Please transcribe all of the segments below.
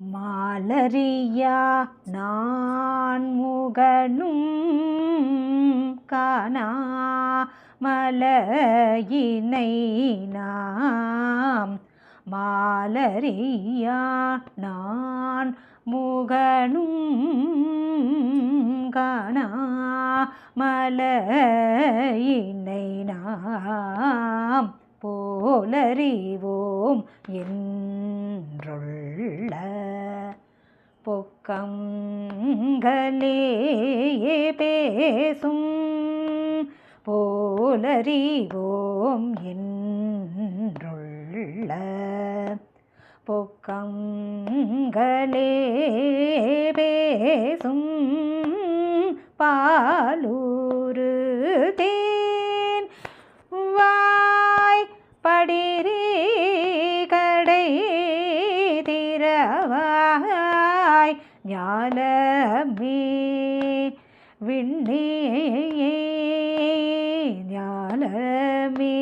மாலரியா நான் முகனும் காணா மலையினை நாம். மாலரியா நான் முகனும் காணா மலையினை நாம். போலறிவோம் என்றுள்ள பொக்கங்களே பேசும் போலறிவோம் என்றுள்ள பொக்கங்களே பேசும் பாலூ ஞானமே ஞாலமே விண்ணே ஞாலமே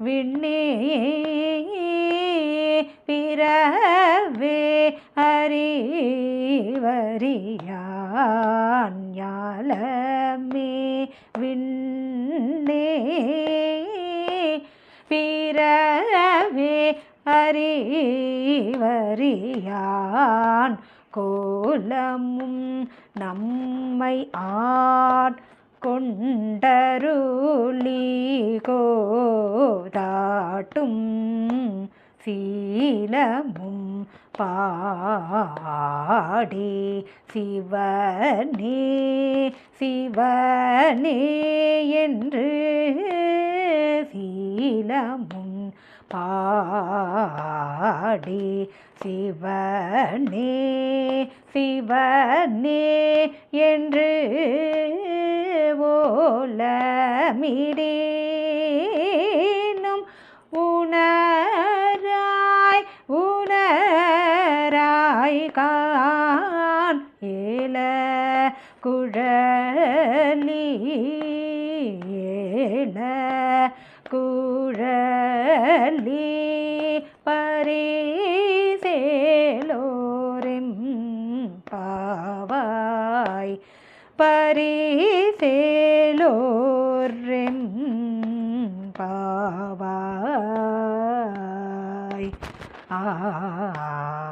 விண்ணே பிறவே அறிவறியான் ஞானமே விண்ணே. அறிவறியான் கோலமும் நம்மை ஆட் கொண்டருளி கோதாட்டும் சீலமும் பாடி சிவனே சிவனே என்று சீலமும் பாடி சிவனே சிவனே என்று ஓலமிடேனும். உணராய் உணராய் கான் ஏல குழலி ஏல. குழலி பரிசேலோரெம் பாவாய். பரிசேலோரெம் பாவாய். ஆ.